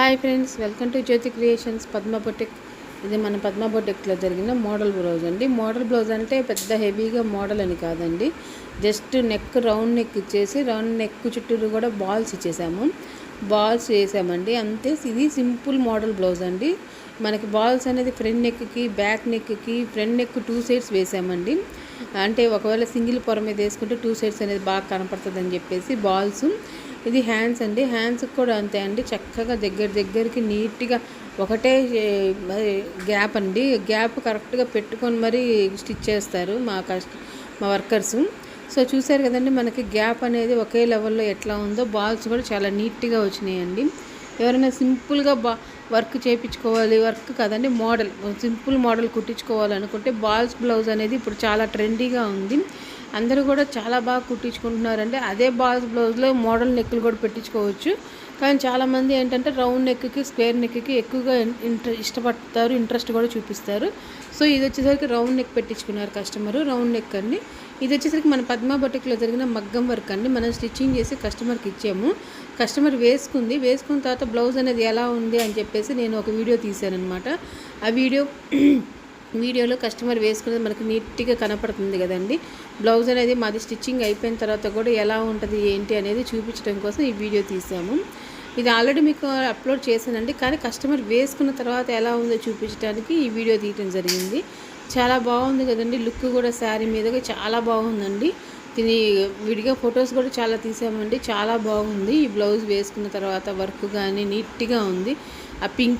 Hi friends welcome to Jyothi creations Padma boutique ఇది మన పద్మ బొటెక్లో జరిగిన మోడల్ బ్లౌజ్ అండి. మోడల్ బ్లౌజ్ అంటే పెద్ద హెవీగా మోడల్ అని కాదండి. జస్ట్ నెక్ రౌండ్ నెక్ ఇచ్చేసి రౌండ్ నెక్ చుట్టూరు కూడా బాల్స్ ఇచ్చేసాము. బాల్స్ వేసామండి. అంతే ఇది సింపుల్ మోడల్ బ్లౌజ్ అండి. మనకి బాల్స్ అనేది ఫ్రంట్ నెక్కి బ్యాక్ నెక్కి ఫ్రంట్ నెక్ టూ సైడ్స్ వేసామండి. అంటే ఒకవేళ సింగిల్ పొర మీద వేసుకుంటే టూ సైడ్స్ అనేది బాగా కనపడుతుంది అని చెప్పేసి బాల్స్ ఇది హ్యాండ్స్ అండి. హ్యాండ్స్కి కూడా అంతే అండి. చక్కగా దగ్గర దగ్గరికి నీట్గా ఒకటే గ్యాప్ అండి. గ్యాప్ కరెక్ట్గా పెట్టుకొని మరీ స్టిచ్ చేస్తారు మా కష్ట మా వర్కర్స్. సో చూసారు కదండి మనకి గ్యాప్ అనేది ఒకే లెవెల్లో ఎట్లా ఉందో బాల్స్ కూడా చాలా నీట్గా వచ్చినాయండి. ఎవరైనా సింపుల్గా బా వర్క్ చేయించుకోవాలి వర్క్ కదండి మోడల్ సింపుల్ మోడల్ కుట్టించుకోవాలనుకుంటే బాల్స్ బ్లౌజ్ అనేది ఇప్పుడు చాలా ట్రెండీగా ఉంది. అందరూ కూడా చాలా బాగా కుట్టించుకుంటున్నారండి. అదే బాల్స్ బ్లౌజ్లో మోడల్ నెక్లు కూడా పెట్టించుకోవచ్చు. కానీ చాలామంది ఏంటంటే రౌండ్ నెక్కి స్క్వేర్ నెక్కి ఎక్కువగా ఇంట్రె ఇష్టపడతారు ఇంట్రెస్ట్ కూడా చూపిస్తారు. సో ఇది వచ్చేసరికి రౌండ్ నెక్ పెట్టించుకున్నారు కస్టమర్ రౌండ్ నెక్ అండి. ఇది వచ్చేసరికి మన పద్మా బొటిక్లో జరిగిన మగ్గం వర్క్ అండి. మనం స్టిచ్చింగ్ చేసి కస్టమర్కి ఇచ్చాము. కస్టమర్ వేసుకుంది. వేసుకున్న తర్వాత బ్లౌజ్ అనేది ఎలా ఉంది అని చెప్పేసి నేను ఒక వీడియో తీశాను అనమాట ఆ వీడియో వీడియోలో కస్టమర్ వేసుకున్నది మనకి నీట్గా కనపడుతుంది కదండి. బ్లౌజ్ అనేది మాది స్టిచ్చింగ్ అయిపోయిన తర్వాత కూడా ఎలా ఉంటుంది ఏంటి అనేది చూపించడం కోసం ఈ వీడియో తీసాము. ఇది ఆల్రెడీ మీకు అప్లోడ్ చేశానండి కానీ కస్టమర్ వేసుకున్న తర్వాత ఎలా ఉందో చూపించడానికి ఈ వీడియో తీయటం జరిగింది. చాలా బాగుంది కదండి లుక్ కూడా శారీ మీదగా చాలా బాగుందండి. దీని విడిగా ఫొటోస్ కూడా చాలా తీసామండి చాలా బాగుంది. ఈ బ్లౌజ్ వేసుకున్న తర్వాత వర్క్ కానీ నీట్గా ఉంది. ఆ పింక్